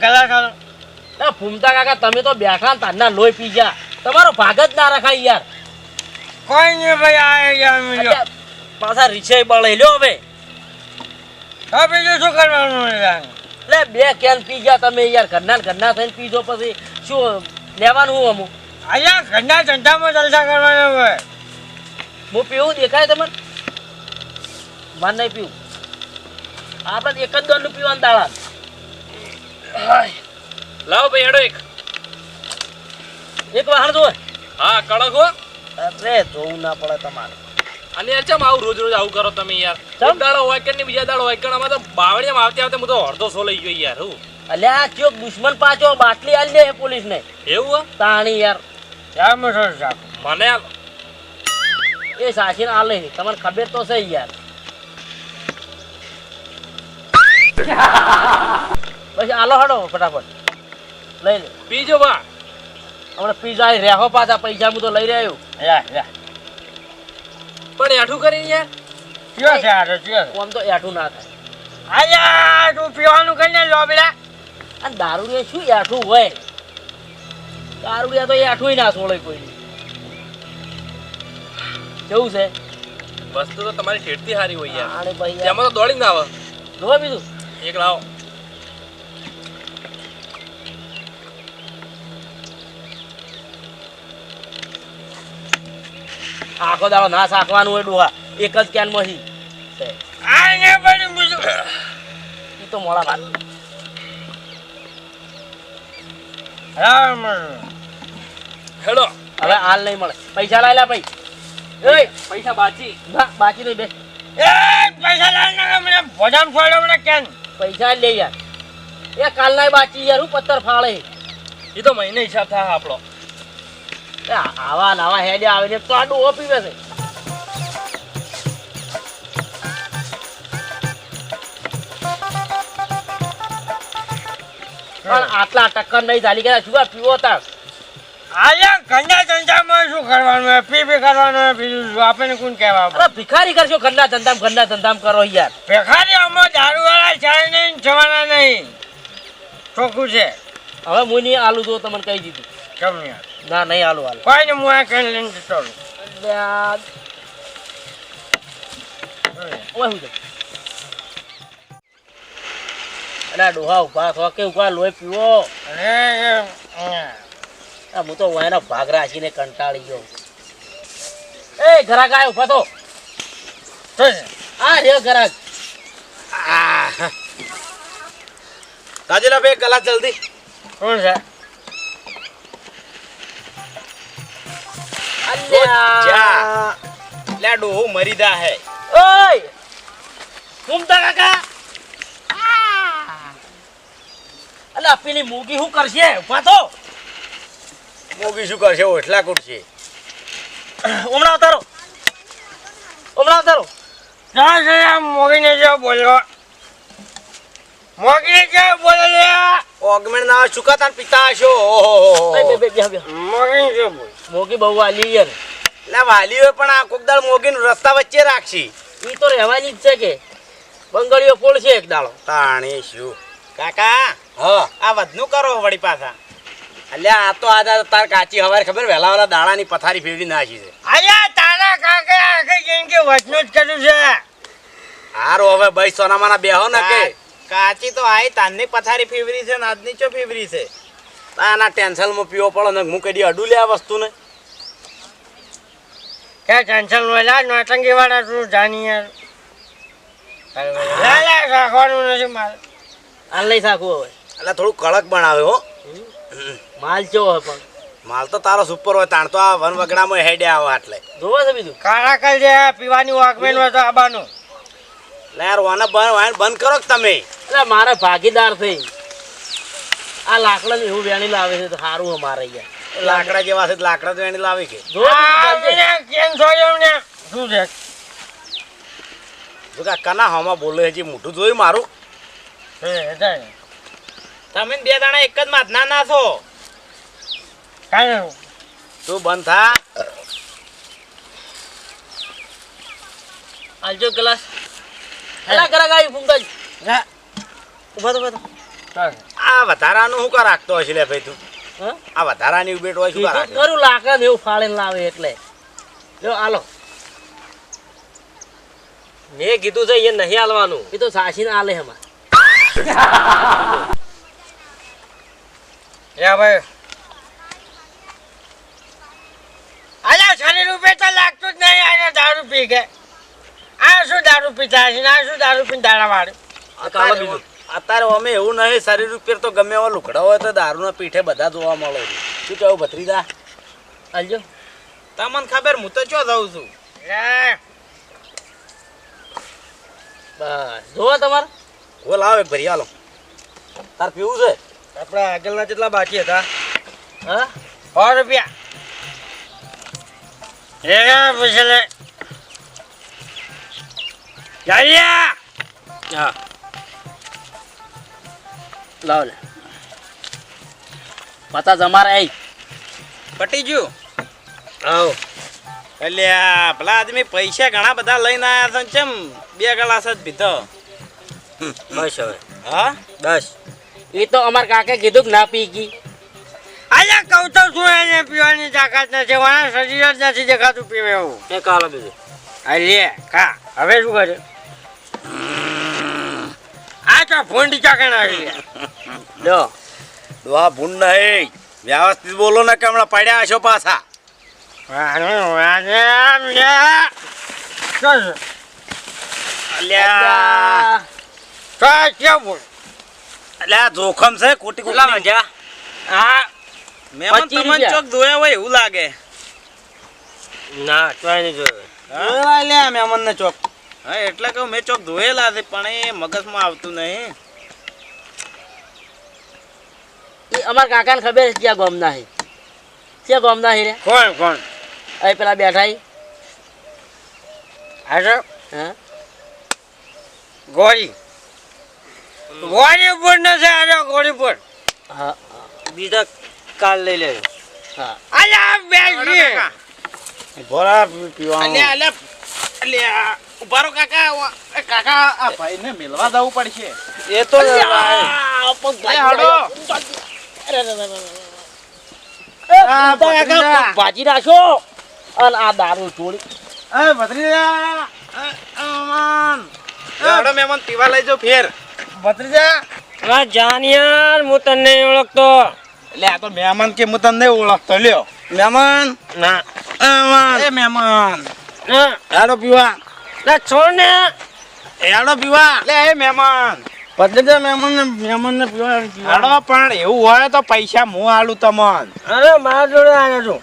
Glass ના ફૂમતા કાકા તમે તો બેઠા તારના લોહી પી ગયા. તમારો ભાગ જ ના રખાય યાર. કોઈ નહીં ભાઈ આ યાર મિલ્યો પાછા રીછે બળે લ્યો હવે. હવે બીજું શું કરવાનું યાર? લે બે કેન પી ગયા તમે યાર. ઘરના ઘરના થઈને પીજો પછી. શું લેવાનું હું અમુક? અહીંયા ઘરના ધંધામાં જલસા કરવાના હોય. હું પીવું? દેખાય તમને? મને નહીં પીવું. આપણે એક જ દોડનું પીવાનું દાડા લાવો ભાઈ હેડો એક. એક વાહન જો હા કડક હો. અરે જોવું ના પડે તમારે. અને યાર ચમ આવું રોજ રોજ આવું કરો તમે યાર? ચમ? એક દાડો હોય કે ને બીજા દાડો હોય કે અમે તો બાવળિયામાં આવતી આવતે હું તો અડધો સો લઈ ગયો યાર હું. અલ્યા આ ચોક દુશ્મન પાછો બાટલી આલી દે પોલીસ ને એવું હો? તાણી યાર. મસળ સાપ મને એ સાચીને આલે તમને ખબર તો છે યાર. પછી આલો હડો ફટાફટ. લઈ લે. પીજો બા. હમણાં પીઝા રેહો પાછા પૈસા હું તો લઈ રહ્યો પણ એઠું કરી યાર કયો છે આ તો આમ તો એઠું ના થાય. આયા તું પીવાનું કરીને લોબડા આ દારૂ શું એઠું હોય? દારૂ તો એઠું ના છોડે કોઈ. કેવું છે? વસ્તુ તો તમારી ઠેઠથી સારી હોય યાર. આને ભાઈ એમાં તો દોડી ના આવે. જોવા બીજું? એક લાવો. આખો દાડો ના સાકવાનું હોય ડોહા. એક જ કેન મોહી. આ પણ બીજું. ઈ તો મોડા વાત રામ. હેડો. હવે હાલ નહીં મળે. પૈસા લાય લા ભાઈ. એ પૈસા બાચી. ના બાકી નહીં બે. એ પૈસા લાવ ના મને ભોજામ છોડો મને કેન પૈસા લે. યાર એ કાલના બાકી યાર હું પત્તર ફાળે. એ તો મહિને હિસાબ થાય આપણો. આવા નવા હેડે આવીને તો આ ડોહો પીવે છે. પણ આટલા ટક્કર નહીં ચાલી ગયા શું પીવો તાર? આયા ઘરના ધંધામાં શું કરવાનું પી પી કરવાનું બીજું આપણને કોણ કહેવા અરે ભિખારી કરશો ઘરના ધંધામ ઘરના ધંધામ કરો યાર. ભેખારી આમાં દારૂવાળા છે નહીં જવાના નહીં. ચોખ્ખું છે. હવે હું નહીં આલુ તો તમને કહી દીધું. કેમ યાર ના નહીં આલુ હાલ. કોઈને હું આ કઈ લઈને જતો અલા ડોહા ઊભા થો કે ઊભા લોહી પીવો? એ, આ હું તો વાયનો ભાગ રાખીને કંટાળી ગયો. એ ઘરાક આયો ઊભા તો આ રે ઘરાક. કાજલા ભાઈ કલા જલ્દી. કોણ છે? લે ડોહો મરી દા હે. ઓય! મુમતા કાકા! અલા પેલી મોગી શું કરશે? ઊભા થો. મોગી શું કરશે? ઓઠલા કુટશે હમણાં ઉતારો હમણાં ઉતારો ક્યાં છે મોગીને જે બોલ્યો. મોગી જે બોલે લે ઓગમેણ ના ચુકાતા પિતા છો મોગી બહુ વાલી યાર લે વાલીઓ પણ આ કોકદાળ મોગીને રસ્તા વચ્ચે રાખશી. ઈ તો રહેવાની જ છે કે. બંગળીઓ ફોડ છે એક દાળો તાણી શું? કાકા હા આ વધનું કરો વળી પાછા. અલ્યા આ તો આ તાર કાચી હવારે ખબર વહેલા વહેલા દાણાની પથારી ફેરવી નાખી છે. આયા તારા કાકે આખી જિંદગી વચનું જ કર્યું છે. હારો હવે ભાઈ સોનામાના બેહો ને કે. કાચી તો આઈ તાનની પથારી ફેવરી છે ને આજની ચો ફેવરી છે? આના ટેન્શનમાં પીવો પડે ને હું કદી અડું લે આ વસ્તુને. ક્યાં ટેન્શન વેલા નોટંગી વાળા તું જાણી યાર. લા લા રાખવાનું નથી મારે. આ લઈ સાખું હવે. એટલે થોડું કડક બનાવે હો. માલ ચો હોય પણ. માલ તો તારો સુપર હોય તાણ તો આ વન વગડામાં હેડે આવો એટલે જોવો છે બીજું. કાળા કલ જે પીવાની વાકમેન હોય તો આબાનું. એટલે યાર વાને બંધ બંધ કરો તમે? એટલે મારે ભાગીદાર થઈ આ લાકડા એવું વેણી લાવે છે તો સારું અમારે મારે યાર લાકડા જેવા છે લાકડા તો વેણી લાવે કે? ને શું છે? જો કે કના હોમાં બોલે હજી મોઢું જોયું મારું. હે, હે, તમે બે દાણા એક જ માથના ના ના છો કાંઈ તું બંધ થા. આલજો ગ્લાસ. અલા ઘરાક આવી ફૂંકાજ જા. ઊભા તો ઊભા તો. આ વધારાનું શું કા રાખતો હશે લે ભાઈ તું? હા? આ વધારાની ઉભેટ હોય શું કા રાખે? લાકડા એવું ફાળીને લાવે એટલે. જો આલો મેં કીધું છે એ નહીં હાલવાનું. એ તો સાસીને આલે એમાં યા ભાઈ. આલા શરીર ઉપર તો લાગતું જ નહીં આને દારૂ પી આ શું દારૂ પીતા છે? ના શું દારૂ પીને દાડા વાળે? અત્યારે અમે એવું નહીં શરીર ઉપર તો ગમે એવા લુકડા હોય તો દારૂના પીઠે બધા જોવા મળે. શું કેવું ભત્રીજા? આલજો તમને ખબર હું તો ચો જાઉં છું? બસ. જોવો તમારે. ગોલ આવે ભરી હાલો. તાર પીવું છે? આપણા આગળના જેટલા બાકી હતા. હા? સો રૂપિયા. એ પછી લે જાલિયા હા લાવ લે પતા જમાર આઈ પટી ગયું આવ એટલે આ પેલા આદમી પૈસા ઘણા બધા લઈને આવ્યા છે ને ચમ? બે ગલાસ જ પીધો. બસ હવે. હા? બસ. એ તો અમાર કાકે કીધું કે ના પી ગઈ. અલ્યા કહું તો શું એને પીવાની તાકાત નથી? વાળા શરીર જ નથી દેખાતું પીવે એવું. એ કાળો બીજું અલ્યા લે કા? હવે શું કરે? તો ભૂંડી ચાકણ આવી લો ડોહા ભૂંડ નહીં વ્યવસ્થિત બોલો ને કે હમણાં પડ્યા છો. પાછા જોખમ છે ખોટી ખુલા મજા મહેમાન પચીસ તમને ચોક ધોયા હોય એવું લાગે. ના ચોય નહીં જોયું. મહેમાન ને ચોક. હા એટલે કહું મેં ચોક ધોયેલા છે પણ એ મગજમાં આવતું નહીં. એ અમાર કાકાને ખબર છે ક્યાં ગોમના છે. ક્યાં ગોમના છે રે. કોણ કોણ? એ પેલા બેઠા હે હા. ગોળી. ગોળીપુર નથી છે આજે ગોળીપુર હા. બીજા કાલ લઈ લેજો. હા. અલ્યા આ બેસી ભોળા પીવાનું અલ્યા અલ્યા અલ્યા. ઉભારો કાકા એ કાકા આ ભાઈને મિલવા જવું પડશે. એ તો ભાજી નાખો અને આ દારૂ છોડી. એ ભત્રીજા હાડો મહેમાન પીવા લઈ જાઓ ફેર. ભત્રીજા. આ જાનિયાર હું તને નહીં ઓળખતો. એટલે આ તો મહેમાન કે હું તને ઓળખતો લ્યો. મહેમાન. ના. મહેમાન એ મહેમાન. ના. હાડો પીવા. લે છોડ ને એડો પીવા. લે એ મહેમાન. ભત્રીજા મહેમાન ને મહેમાન ને પીવા. હાડો પણ એવું હોય તો પૈસા હું આલું તમન. અરે મારા જોડે આવ્યો છું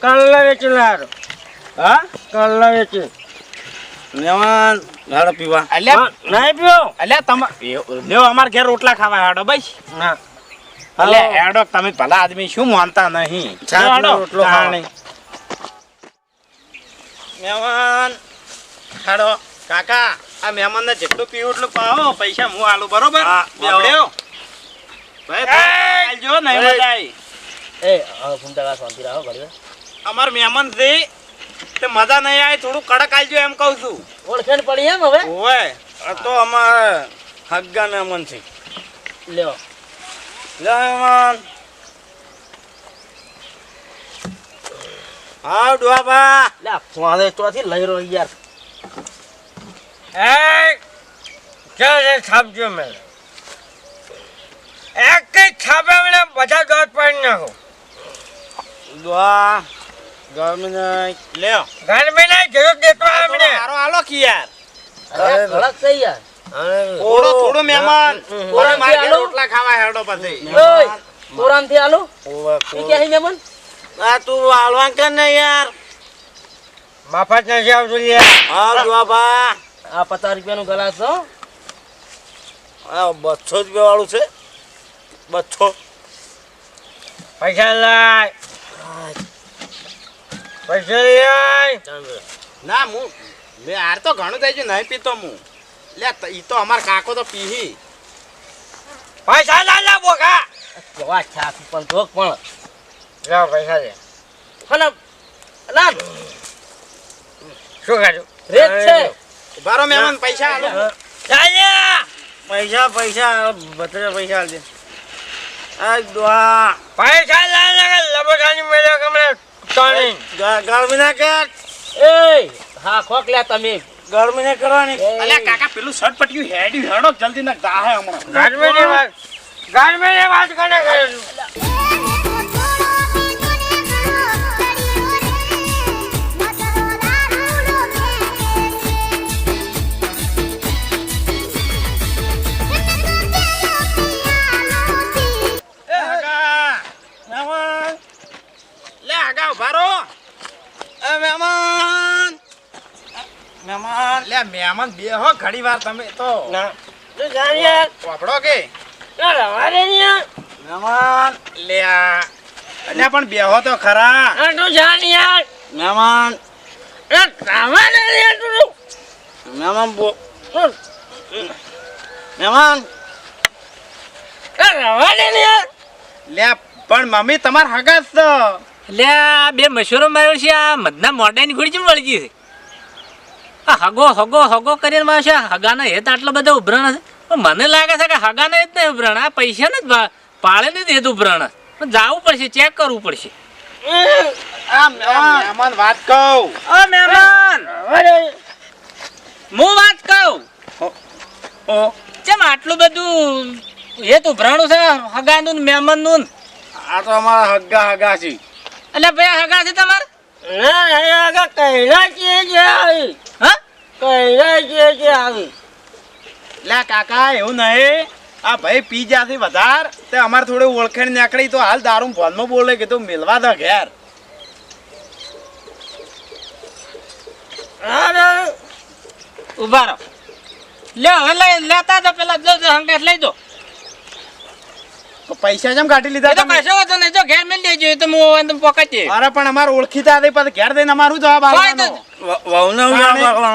કલ્લા વેચી લાવ્યો હા? કલ્લા વેચી. મહેમાન હાડો પીવા. અલ્યા નહીં પીવો. અલ્યા તમે લ્યો અમાર ઘેર રોટલા ખાવા હાડો બસ. ના એટલે હેડો તમે ભલા આદમી શું માનતા નહીં. રોટલો ખાવા. મહેમાન હાડો કાકા આ મહેમાન ને જેટલું પીવું એટલું પાવો. પૈસા હું આલું બરોબર? હા, બેવડ્યો. ભાઈ નહીં એ શાંતિ રાખો અમાર મહેમાન છે. તે મજા નહીં આવે થોડું કડક આલજો એમ કહું છું. ઓળખેણ પડી એમ હવે? ઓય તો અમારે હગ્ગા મહેમાન છે. લ્યો મહેમાન. હા ડુઆબા લે ફોને ચોથી લઈ રહ્યો યાર. એ ચાલે છાપજો મેં? એક છાપે મને બધા દોત પાડી નાખો. દુઆ ગરમીને લ્યો. ગરમી ના જરૂર દેતો થોડો હારો આલો કી યાર અરે કડક છે યાર. થોડો થોડો મહેમાન. હમ. ઓય મારે. રોટલા ખાવા હેડો પછી. ઓય તોરામથી આલો હે મહેમાન? આ તું હાલવાન કર ને યાર? મફત નથી આવતું લે હા દુઆબા આ પચાસ રૂપિયાનું ગ્લાસ હો. આ બસો રૂપિયા વાળું છે. બસો પૈસા લાય પૈસા લાય ના હું મેં તો ઘણું થઈ ગયું નહીં પીતો હું. લે ઈ તો અમાર કાકો તો પીહી. પૈસા લાય લે બોકા. કેવા છાપ પણ ધોક પણ. લાવ પૈસા દે. અને ના શું કર્યું રેત છે. બારો મહેમાન પૈસા આલો. ચાલ્યા પૈસા પૈસા બતરે પૈસા આલજે. આ દોહા. પૈસા લાલ લબોટાની મેળો કમરે તાણી ગરમી ના કર. એ હા ખોક લે તમે. ગરમી ને કરવાની. અલ્યા કાકા પેલું શર્ટ પટ્યું હેડી હેડો જલ્દી ના દાહે હમણાં. ગરમીની વાત ગરમી ની વાત કરે કરેલું મહેમાન! મહેમાન. લે મહેમાન બે હો ઘડી વાર તમે તો. ના. તું જાણી યાર વાપડો કે? ના રવા દે મહેમાન લે અને અલ્યા પણ બેહો તો ખરા. ના તું જાણી યાર? મહેમાન. એ રવા દે યાર તું. મહેમાન બો. મહેમાન. એ રવા દે યાર. લે પણ મમ્મી તમાર હગાસ તો. એટલે આ બે મશૂરો માર્યો છે આ મધના મોઢાની ઘોડી ચમ વળગી ગઈ છે? આ હગો હગો હગો કરીને માર્યો છે હગાના હેત આટલા બધા ઉભરાણ છે? મને લાગે છે કે હગાના હેત નહીં ઉભરાણ આ પૈસા ને જ પાળે નથી હેત ઉભરાણા. જવું પડશે ચેક કરવું પડશે. મહેમાન વાત કહું. ઓ મહેમાન! હું વાત કહું? ઓ ચમ આટલું બધું હેત ઉભરાણું છે હગાનું ને મહેમાનનું આ તો અમારા હગા હગા છે. એટલે ભાઈ હગા છે તમારે? ના આગા કૈલા છે જે આવી. હા? કૈલા છે જે આવી. લે કાકા એવું નહીં. આ ભાઈ પી જ્યાંથી વધાર. તે અમારે થોડી ઓળખણ નીકળી તો હાલ દારૂ ફોનમાં બોલે કે તું મિલવા દો ઘેર. ઊભા રહો. લે હવે લઈ લેતા તો પેલા લઈ દો. તો પૈસા જેમ કાઢી લીધા તો તમે? કશો વાંધો જો ઘેર મેલી દેજો તો હું પોકેટ અરે પણ અમારે ઓળખીતા હતી પછી ઘેર દઈને અમારું જવાબ આવવાનો.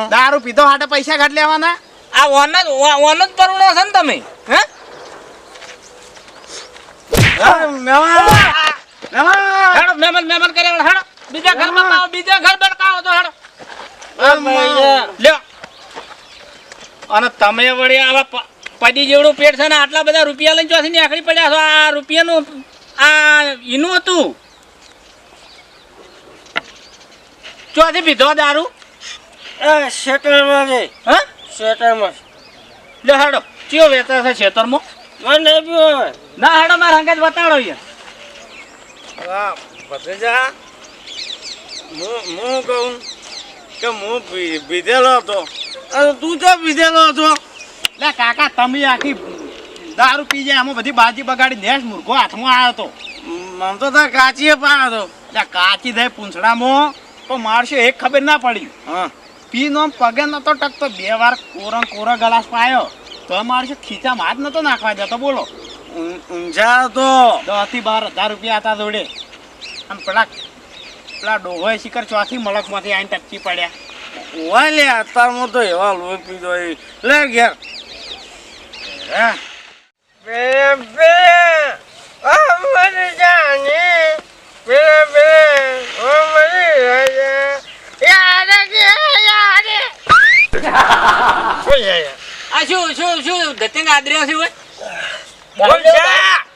દારૂ પીધો હાટે પૈસા કાઢી લેવાના? આ ઓન જ ઓન જ પરુણો છે ને તમે હે? મહેમાન! મહેમાન! કરે હેડો. બીજા ઘરમાં પાવો બીજા ઘર બડકાવો તો હાડો. લ્યો. અને તમે વળી આવા પડી જેવડું પેટ છે ને આટલા બધા રૂપિયા લઈને ચોથી ને આખરી પડ્યા છો. આ રૂપિયાનું આ એનું હતું? ચોથી પીધો દારૂ? શેટરમાં છે. હા? શેટરમાં લે હેડો ચિયો વેચા છે ખેતરમાં મને નહીં ના હાડો મારા હંગાત બતાડો યાર ભત્રીજા. હું હું કહું કે હું પીધેલો હતો. તું તો પીધેલો હતો. લે કાકા તમે આખી દારૂ પી જાય આમાં બધી બાજી બગાડી નેસ મૂર્ખો હાથમાં આવ્યો હતો મને તો તાર કાચીએ પાડ્યો હતો એટલે કાચી થાય પૂંછડામાં તો મારશે એક ખબર ના પડી. હા. પી નો પગે નતો ટકતો બે વાર કોરો કોરો ગલાસ પાયો. તો મારશે ખીચામાં હાથ નતો નાખવા દેતો બોલો. ઊંઝા તો. દસથી બાર હજાર રૂપિયા હતા જોડે. આમ પેલા પેલા ડોહોએ શિખર ચોથી મલકમાંથી આઈને ટપકી પડ્યા. ઓય લે અત્યારમાં તો એવા લોહી પીધો એ. લે ઘેર. આ શું શું શું? દત્તિંગ આદર્યા છે હોય?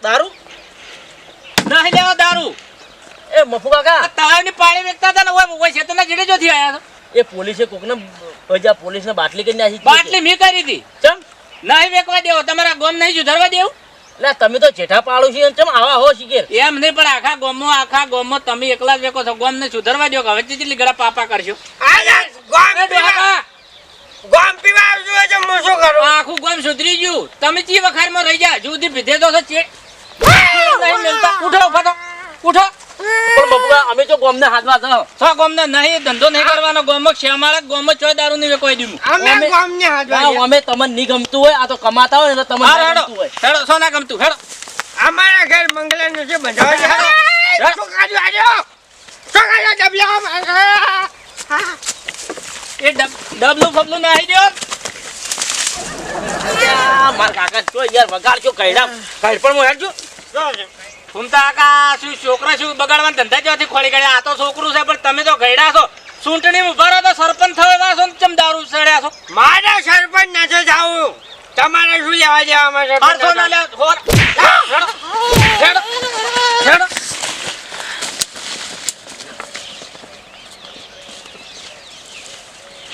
દારૂ? નહીં લેવા દારૂ. એ મફુ કાકા. આ તળાવની પાણી વેચતા હતા ને ઓય છે ખેતરના જેડે જોથી આયા એ પોલીસે કોકને બધા પોલીસને બાટલી કરીને નાખી. બાટલી મેં કરી હતી. ચમ? નહીં વેકવા દેવો તમારા ગોમ નહીં સુધારવા દેવું? એટલે તમે તો જેઠા પાડો છે ચમ આવા હો શીખેર? એમ નહીં પણ આખા ગોમો આખા ગોમો તમે એકલા જ વેકો છો. ગોમ ને સુધારવા દો હવે કેટલી ગળા પાપા કરશો. ગોમ પીવા ડોહા, ગોમ પીવા આવજો એટલે હું શું કરું? આખું ગોમ સુધરી ગયું. તમે ચી વખારમાં રહી જા? જુદી પીધે તો છે. નહીં મિલતા ઉઠો ઊભા થો. ઉઠો. પણ બપુરા અમે તો ગોમને હાથમાં છો સો ગોમ નહીં ધંધો નહીં કરવાનો ગોમમાં શેમાળા ગોમમાં ચોય દારૂ નહીં વેકવાઈ દીધું. અમે ગોમ ને અમે તમને નહીં ગમતું હોય આ તો કમાતા હોય ને એટલે તમને હા ના હેડો ગમતું હોય. હેડો સો ના ગમતું? હેડો. અમારા ઘર મંગલા નથી બંધાવા દે હા. શું આજો. શું ડબલા એ ડબલું ફબલું નાહી દો મારા કાકા જો યાર વગાડજો કઈડા કઈડ પણ હું હેડજો. ફૂમતા કાકા શું છોકરા શું બગાડવાના ધંધા જેવાથી ખોળી ગયા આ તો છોકરું છે પણ તમે તો ગયડા છો. ચૂંટણી ઊભા રહો તો સરપંચ થયો એવા છો ચમ દારૂ સડ્યા છો? મારા સરપંચ નથી જાવું તમારે શું લેવા અડધો ના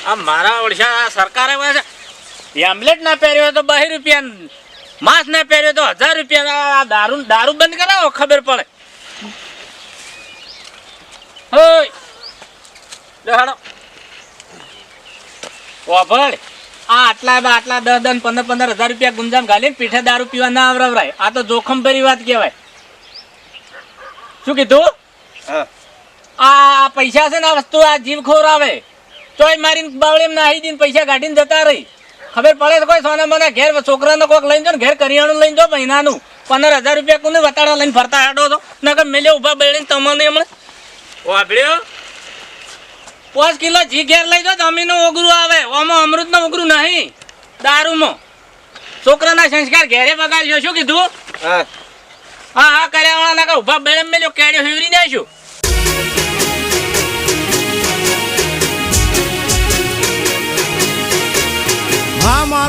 આ મારા ઓળશા સરકારે એમ્બલેટ ના પહેર્યો તો બહી રૂપિયા માસ ના પહેર્યો તો હજાર રૂપિયા દારૂ દારૂ બંધ કરાવો ખબર પડે. વાભળ. આ આટલા આટલા દસ દસ પંદર પંદર હજાર રૂપિયા ગુંજામ ઘાલીને પીઠે દારૂ પીવા ના આવરાવરાય. આ તો જોખમ ભરી વાત કહેવાય. શું કીધું? હા. આ પૈસા છે ને આ વસ્તુ આ જીવ ખોરાવે તોય મારીને બાવળીમાં નાહી દઈને પૈસા કાઢીને જતા રહી. ખબર પડે તો કોઈ સોના મને ઘેર છોકરાને કોઈક લઈને જો ને ઘેર કરિયાણું લઈને જો મહિનાનું. પંદર હજાર રૂપિયા કોને વતાડા લઈને ફરતા હાડો તો નકર મેલે ઊભા બેડીને તમને હમણાં. વાપર્યો પાંચ કિલો ઘી ઘેર લઈ જો જમીનનું ઓગરું આવે. ઓમાં અમૃતનું ઓગરું નહીં. દારૂમાં. છોકરાના સંસ્કાર ઘેરે બગાડ્યો શું કીધું? હા. હા કર્યા વાળા નાખા ઊભા બેડે મેલ્યો કેડ્યો હિવરી નાખ્યું. Vamos